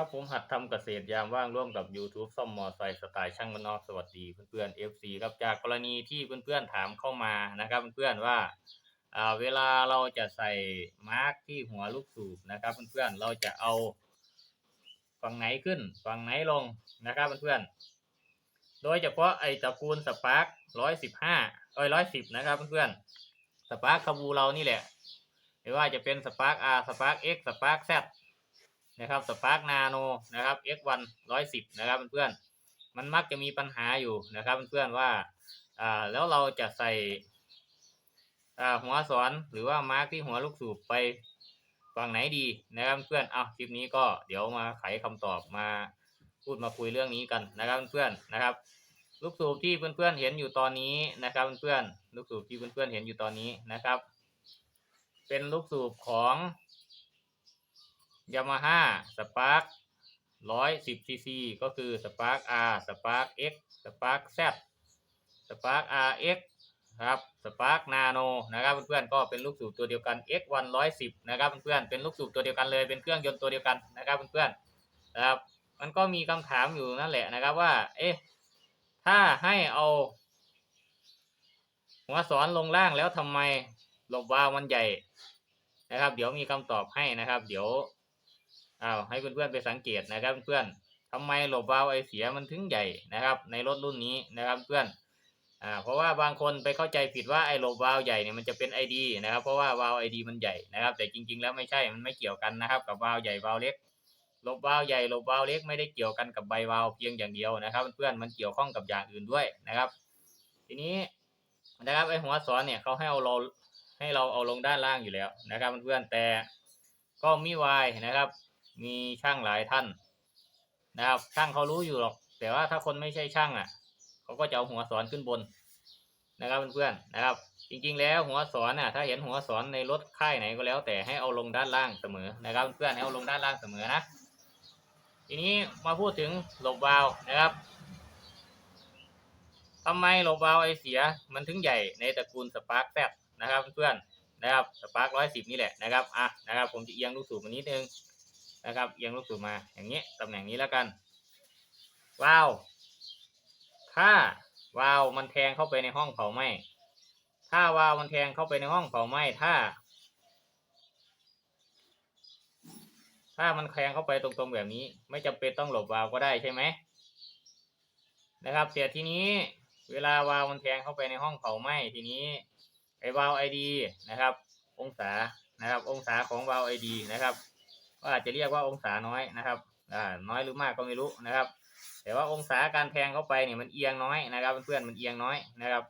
ครับผมหัดทำเกษตรยามว่างร่วมกับ YouTube ซ่อมมอไซค์สไตล์ช่างบ้านนอกสวัสดีเพื่อนๆ FC ครับจากกรณีที่เพื่อนๆถามเข้ามานะครับเพื่อนๆว่าอ่าเวลาเราจะใส่มาร์กที่หัวลูกสูบนะครับเพื่อนๆเราจะเอาฝั่งไหนขึ้นฝั่งไหนลงนะครับเพื่อนๆโดยเฉพาะไอตระกูลสปาร์คร้อยสิบห้าเอ้ยร้อยสิบนะครับเพื่อนๆสปาร์คคาบูเรานี่แหละไม่ว่าจะเป็นสปาร์ค R สปาร์ค X สปาร์ค Z นะครับสปาร์กนาโนนะครับ X1 110 นะครับเพื่อนๆมันมักจะมีปัญหาอยู่นะครับเพื่อนๆว่าอ่าแล้วเราจะใส่อ่าหัวสอนหรือว่ามาร์กที่หัวลูกสูบไปฝั่งไหนดีนะครับเพื่อนเอาคลิปนี้ก็เดี๋ยวมาไขคำตอบมาพูดมาคุยเรื่องนี้กันนะครับเพื่อนๆนะครับ ลูกสูบที่เพื่อนๆเห็นอยู่ตอนนี้นะครับเพื่อนๆลูกสูบที่เพื่อนๆเห็นอยู่ตอนนี้นะครับ เป็นลูกสูบของ ยามาฮ่าสปาร์คร้อยสิบซีซีก็คือสปาร์ค R สปาร์ค X สปาร์ค Z สปาร์ค RX ครับสปาร์คนาโนนะครับเพื่อนๆก็เป็นลูกสูบตัวเดียวกัน X1 110นะครับเพื่อนๆเป็นลูกสูบตัวเดียวกันเลยเป็นเครื่องยนต์ตัวเดียวกันนะครับเพื่อนๆนะครับมันก็มีคำถามอยู่นั่นแหละนะครับว่า เอ๊ะถ้าให้เอา หัวสอนลงล่างแล้วทำไมลบวาวมันใหญ่นะครับ เดี๋ยวมีคำตอบให้นะครับ เดี๋ยว อ้าวให้เพื่อนๆไปสังเกตนะครับเพื่อนทำไมโหลบวาล์วไอเสียมันถึงใหญ่นะครับ ในรถรุ่นนี้นะครับเพื่อนอ่าเพราะว่าบางคนไปเข้าใจผิดว่าไอโหลบวาล์วใหญ่เนี่ยมันจะเป็นไอดีนะครับ เพราะว่าวาล์วไอดีมันใหญ่นะครับ แต่จริง ๆ แล้วไม่ใช่มันไม่เกี่ยวกันนะครับ กับวาล์วใหญ่วาล์วเล็กโหลบวาล์วใหญ่โหลบวาล์วเล็กไม่ได้เกี่ยวกันกับใบวาล์วเพียงอย่างเดียวนะครับ เพื่อนๆมันเกี่ยวข้องกับอย่างอื่นด้วยนะครับ ทีนี้นะครับไอหัวสอนเนี่ยเขาให้เอาเราให้เราเอาลงด้านล่างอยู่แล้วนะครับ เพื่อนๆแต่ก็มีวายนะครับ มีช่างหลายท่านนะครับช่างเขารู้อยู่หรอก แต่ว่าถ้าคนไม่ใช่ช่างอะเขาก็จะเอาหัวสอนขึ้นบนนะครับเพื่อนๆนะครับ จริงๆ แล้วหัวสอนน่ะถ้าเห็นหัวสอนในรถค่ายไหนก็แล้ว แต่ให้เอาลงด้านล่างเสมอนะครับเพื่อนๆให้เอาลงด้านล่างเสมอนะทีนี้มาพูดถึงหลบวาล์วนะครับทำไมหลบวาล์วไอเสียมันถึงใหญ่ในตระกูลสปาร์คแซนะครับเพื่อนๆนะครับสปาร์คร้อยสิบนี่แหละนะครับอะนะครับ ผมจะเอียงลูกสูบมานิดนึง นะครับเอียงลูกสูบมาอย่างนี้ตำแหน่งนี้แล้วกันวาล์วถ้าวาล์วมันแทงเข้าไปในห้องเผาไหม้ถ้าวาล์วมันแทงเข้าไปในห้องเผาไหม้ถ้า ถ้ามันแทงเข้าไปตรงๆแบบนี้ ไม่จำเป็นต้องหลบวาล์วก็ได้ใช่ไหมนะครับแต่ทีนี้เวลาวาล์วมันแทงเข้าไปในห้องเผาไหม้ทีนี้ไอ้วาล์วไอดีนะครับ องศานะครับ องศาของวาล์วไอดีนะครับ ก็อาจจะเรียกว่าองศาน้อยนะครับอ่าน้อยหรือมากก็ไม่รู้นะครับ แต่ว่าองศาการแทงเข้าไปเนี่ยมันเอียงน้อยนะครับเพื่อนๆมันเอียงน้อยนะครับ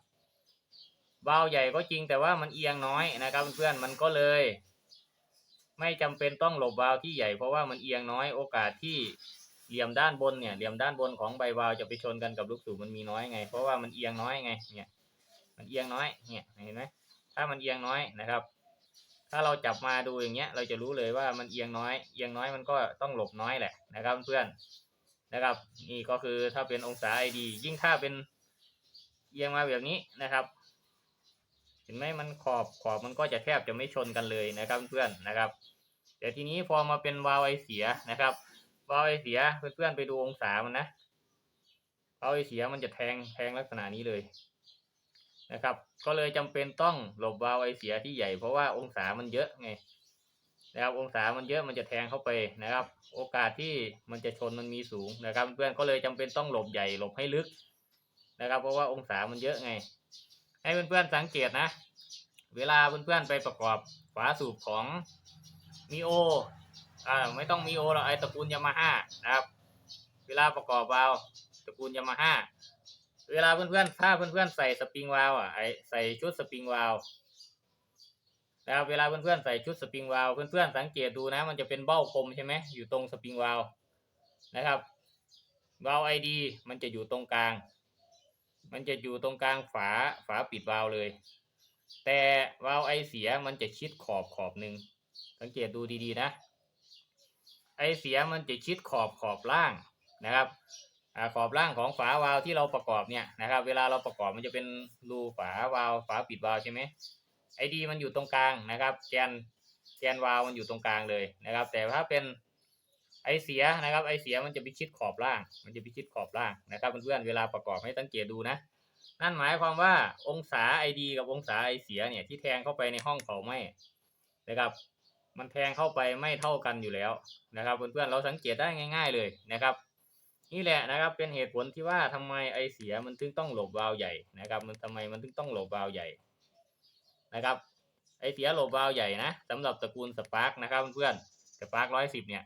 วาล์วใหญ่ก็จริงแต่ว่ามันเอียงน้อยนะครับเพื่อนๆมันก็เลย ไม่จำเป็นต้องหลบวาลที่ใหญ่เพราะว่ามันเอียงน้อยโอกาสที่เหลี่ยมด้านบนเนี่ยเหลี่ยมด้านบนของใบวาลจะไปชนกันกับลูกสูบมันมีน้อยไง เพราะว่ามันเอียงน้อยไงเนี่ยมันเอียงน้อยเนี่ยเห็นไหมถ้ามันเอียงน้อยนะครับ ถ้าเราจับมาดูอย่างเงี้ย เราจะรู้เลยว่ามันเอียงน้อย เอียงน้อยมันก็ต้องหลบน้อยแหละนะครับเพื่อนนะครับ นี่ก็คือถ้าเป็นองศาไอดียิ่งถ้าเป็นเอียงมาแบบนี้นะครับ เห็นไหมมันขอบขอบมันก็จะแทบจะไม่ชนกันเลยนะครับเพื่อนนะครับ แต่ทีนี้พอมาเป็นวาล์วไอเสียนะครับ วาล์วไอเสียเพื่อนๆไปดูองศามันนะวาล์วไอเสียมันจะแทงแทงลักษณะนี้เลย นะครับ ก็เลยจำเป็นต้องหลบวาล์วไอเสียที่ใหญ่ เพราะว่าองศามันเยอะไงนะครับ องศามันเยอะมันจะแทงเข้าไปนะครับ โอกาสที่มันจะชนมันมีสูงนะครับ เพื่อนก็เลยจำเป็นต้องหลบใหญ่หลบให้ลึกนะครับ เพราะว่าองศามันเยอะไง ให้เพื่อนๆสังเกตนะ เวลาเพื่อนๆไปประกอบฝาสูบของมีโออ่าไม่ต้องมีโอหรอกไอตระกูลยามาฮ่านะครับ เวลาประกอบวาล์วตระกูลยามาฮ่า เวลาเพื่อนๆถ้าเพื่อนๆใส่สปริงวาล์วอะไอใส่ชุดสปริงวาล์วนะครับเวลาเพื่อนๆใส่ชุดสปริงวาล์วเพื่อนๆสังเกตดูนะ มันจะเป็นเบ้าคมใช่ไหมอยู่ตรงสปริงวาล์วนะครับวาล์วไอดีมันจะอยู่ตรงกลาง มันจะอยู่ตรงกลางฝาฝาปิดวาล์วเลย แต่วาล์วไอเสียมันจะชิดขอบขอบหนึ่งสังเกตดูดีๆนะ ไอเสียมันจะชิดขอบขอบล่างนะครับ อขอบล่างของฝาวาล์วที่เราประกอบเนี่ยนะครับ เวลาเราประกอบมันจะเป็นรูฝาวาล์วฝาปิดวาล์วใช่ไหมไอดีมันอยู่ตรงกลางนะครับ แกนแกนวาล์วมันอยู่ตรงกลางเลยนะครับ แต่ถ้าเป็นไอเสียนะครับ ไอเสียมันจะไปชิดขอบล่าง มันจะไปชิดขอบล่างนะครับเพื่อนๆเวลาประกอบให้สังเกตดูนะ นั่นหมายความว่าองศาไอดีกับองศาไอเสียเนี่ยที่แทงเข้าไปในห้องเผาไหม้นะครับ มันแทงเข้าไปไม่เท่ากันอยู่แล้วนะครับเพื่อนๆเราสังเกตได้ง่าย ๆเลยนะครับ นี่แหละนะครับเป็นเหตุผลที่ว่าทำไมไอเสียมันถึงต้องหลบวาล์วใหญ่นะครับ มันทำไมมันถึงต้องหลบวาล์วใหญ่นะครับ ไอเสียหลบวาล์วใหญ่นะสำหรับตระกูลสปาร์กนะครับเพื่อนสปาร์กร้อยสิบเนี่ย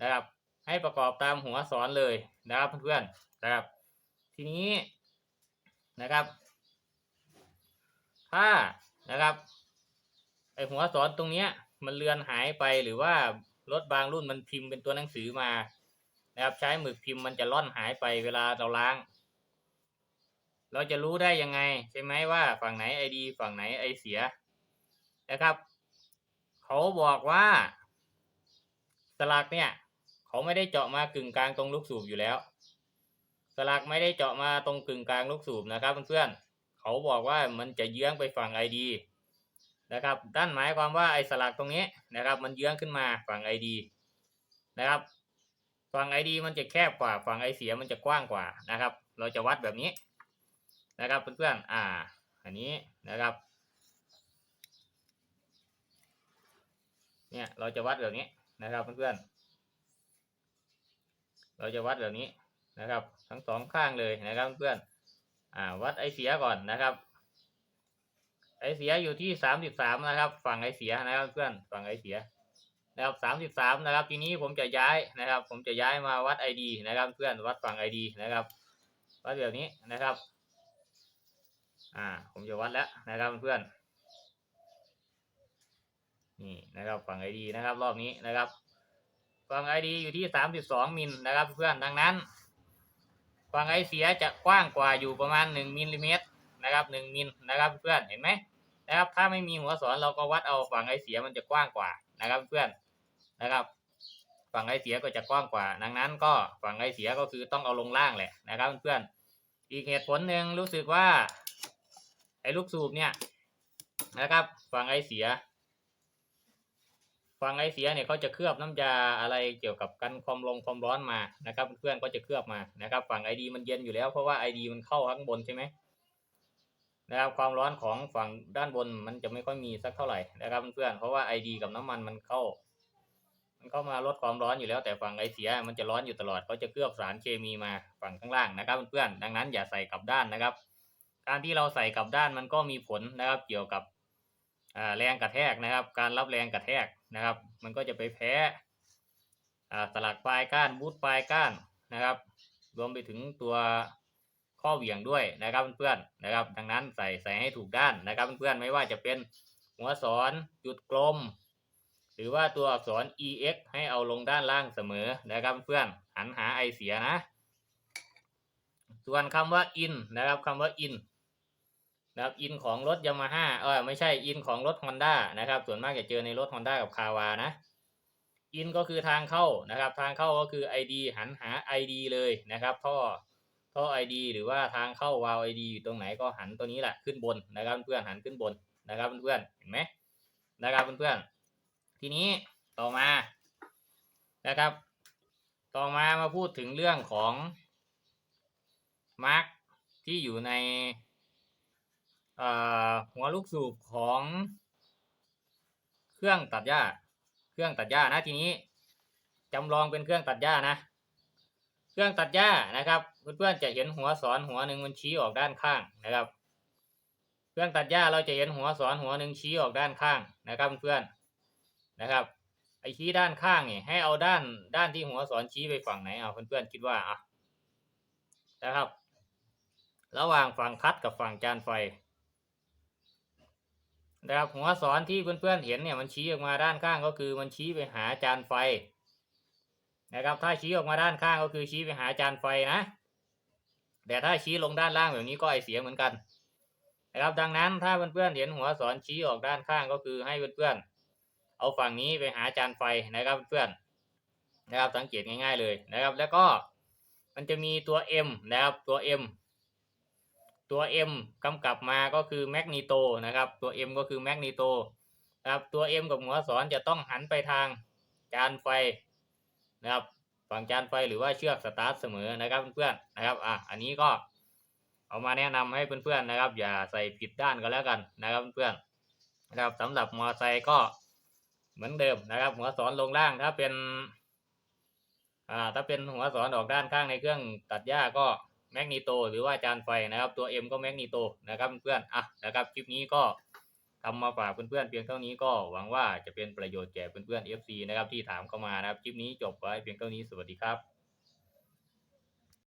นะครับ ให้ประกอบตามหัวสอนเลยนะครับเพื่อนๆนะครับ ทีนี้นะครับ ถ้านะครับไอหัวสอนตรงเนี้ยมันเลือนหายไปหรือว่ารถบางรุ่นมันพิมพ์เป็นตัวหนังสือมา นะครับ ใช้หมึกพิมพ์มันจะล่อนหายไปเวลาเราล้าง เราจะรู้ได้ยังไงใช่ไหมว่าฝั่งไหนไอดี ฝั่งไหนไอเสียนะครับ เขาบอกว่าสลักเนี่ย เขาไม่ได้เจาะมากึ่งกลางตรงลูกสูบอยู่แล้ว สลักไม่ได้เจาะมาตรงกึ่งกลางลูกสูบนะครับเพื่อนๆเขาบอกว่ามันจะเยื้องไปฝั่งไอดีนะครับด้านหมายความว่าไอสลักตรงนี้นะครับ มันเยื้องขึ้นมาฝั่งไอดีนะครับ ฝั่งไอดีมันจะแคบกว่าฝั่งไอเสียมันจะกว้างกว่านะครับ เราจะวัดแบบนี้นะครับเพื่อนๆอ่า อันนี้นะครับเนี่ยเราจะวัดแบบนี้นะครับเพื่อนๆเราจะวัดแบบนี้นะครับ ทั้งสองข้างเลยนะครับเพื่อนอ่าวัดไอเสียก่อนนะครับไอเสียอยู่ที่สามสิบสามนะครับ ฝั่งไอเสียนะครับเพื่อนฝั่งไอเสีย นะครับสามสิบสามนะครับ ทีนี้ผมจะย้ายนะครับ ผมจะย้ายมาวัดไอดีนะครับ เพื่อนวัดฝั่งไอดีนะครับวัดแบบนี้นะครับ อ่า ผมจะวัดแล้วนะครับเพื่อนนี่นะครับฝั่งไอดีนะครับ รอบนี้นะครับฝั่งไอดีอยู่ที่สามสิบสองมิลนะครับ เพื่อนดังนั้นฝั่งไอเสียจะกว้างกว่าอยู่ประมาณหนึ่งมิลลิเมตรนะครับหนึ่งมิลนะครับ เพื่อนเห็นไหมนะครับ ถ้าไม่มีหัวสอนเราก็วัดเอาฝั่งไอเสียมันจะกว้างกว่านะครับ เพื่อน นะครับ ฝั่งไอเสียก็จะกว้างกว่า ดังนั้นก็ฝั่งไอเสียก็คือต้องเอาลงล่างแหละนะครับเพื่อนอีกเหตุผลหนึ่งรู้สึกว่า ไอลูกสูบเนี่ยนะครับ ฝั่งไอเสีย ฝั่งไอเสียเนี่ยเขาจะเคลือบน้ำยาอะไรเกี่ยวกับกันความลงความร้อนมานะครับ เพื่อนก็จะเคลือบมานะครับ ฝั่งไอดีมันเย็นอยู่แล้วเพราะว่าไอดีมันเข้าข้างบนใช่ไหมนะครับความร้อนของฝั่งด้านบนมันจะไม่ค่อยมีสักเท่าไหร่นะครับเพื่อนเพราะว่าไอดีกับน้ำมันมันเข้า มันเข้ามาลดความร้อนอยู่แล้วแต่ฝั่งไอเสียมันจะร้อนอยู่ตลอดเขาจะเคลือบสารเคมีมาฝั่งข้างล่างนะครับเพื่อนดังนั้นอย่าใส่กลับด้านนะครับ การที่เราใส่กลับด้านมันก็มีผลนะครับ เกี่ยวกับแรงกระแทกนะครับ การรับแรงกระแทกนะครับ มันก็จะไปแพ้สลักปลายก้านบูทปลายก้านนะครับ รวมไปถึงตัวข้อเหวี่ยงด้วยนะครับเพื่อนๆนะครับ ดังนั้นใส่ใส่ให้ถูกด้านนะครับเพื่อนๆไม่ว่าจะเป็นหัวสอนจุดกลม หรือว่าตัวอักษร ex ให้เอาลงด้านล่างเสมอนะครับเพื่อนหันหาไอเสียนะ ส่วนคำว่า in นะครับคำว่า in นะครับอินของรถยามาฮ่าเออไม่ใช่อินของรถฮอนด้านะครับ ส่วนมากจะเจอในรถฮอนด้ากับคาวานะอินก็คือทางเข้านะครับ ทางเข้าก็คือ ID หันหา ID เลยนะครับท่อท่อ ID หรือว่าทางเข้าวาล์ว ID อยู่ตรงไหนก็หันตัวนี้แหละขึ้นบนนะครับเพื่อนหันขึ้นบนนะครับเพื่อนเห็นไหมนะครับเพื่อน ทีนี้ต่อมานะครับ ต่อมามาพูดถึงเรื่องของมาร์กที่อยู่ในหัวลูกสูบของเครื่องตัดหญ้า เครื่องตัดหญ้านะทีนี้จำลองเป็นเครื่องตัดหญ้านะ เครื่องตัดหญ้านะครับเพื่อนๆจะเห็นหัวสอนหัวหนึ่งมันชี้ออกด้านข้างนะครับ เครื่องตัดหญ้าเราจะเห็นหัวสอนหัวหนึ่งชี้ออกด้านข้างนะครับเพื่อน นะครับไอชี้ด้านข้างเนี่ยให้เอาด้านด้านที่หัวสอนชี้ไปฝั่งไหนเอาเพื่อนๆคิดว่าอะนะครับ ระหว่างฝั่งคัดกับฝั่งจานไฟนะครับหัวสอนที่เพื่อนๆเห็นเนี่ยมันชี้ออกมาด้านข้างก็คือมันชี้ไปหาจานไฟนะครับ ถ้าชี้ออกมาด้านข้างก็คือชี้ไปหาจานไฟนะแต่ถ้าชี้ลงด้านล่างแบบนี้ก็ไอเสียเหมือนกันนะครับ ดังนั้นถ้าเพื่อนๆเห็นหัวสอนชี้ออกด้านข้างก็คือให้เพื่อนๆ เอาฝั่งนี้ไปหาจานไฟนะครับเพื่อนนะครับสังเกตง่าย ๆเลยนะครับ แล้วก็มันจะมีตัว M นะครับตัว M ตัว M กำกับมาก็คือแมกนีโตนะครับตัว M ก็คือแมกนีโตนะครับตัว M กับหัวสอนจะต้องหันไปทางจานไฟนะครับฝั่งจานไฟหรือว่าเชือกสตาร์ทเสมอนะครับเพื่อนๆนะครับอะอันนี้ก็เอามาแนะนำให้เพื่อนๆนะครับ อย่าใส่ผิดด้านก็แล้วกันนะครับเพื่อนๆนะครับสำหรับมอไซค์ก็ มือนเดิมนะครับ หัวสอนลงล่างถ้าเป็นอ่าถ้าเป็นหัวสอนออกด้านข้างในเครื่องตัดหญ้าก็แมกนีโตหรือว่าจานไฟนะครับ ตัว M ก็แมกนีโตนะครับเพื่อนอะนะครับคลิปนี้ก็ทำมาฝากเพื่อนๆเพียงเท่านี้ก็หวังว่าจะเป็นประโยชน์แก่เพื่อนๆ FC นะครับที่ถามเข้ามานะครับคลิปนี้จบไว้เพียงเท่านี้สวัสดีครับ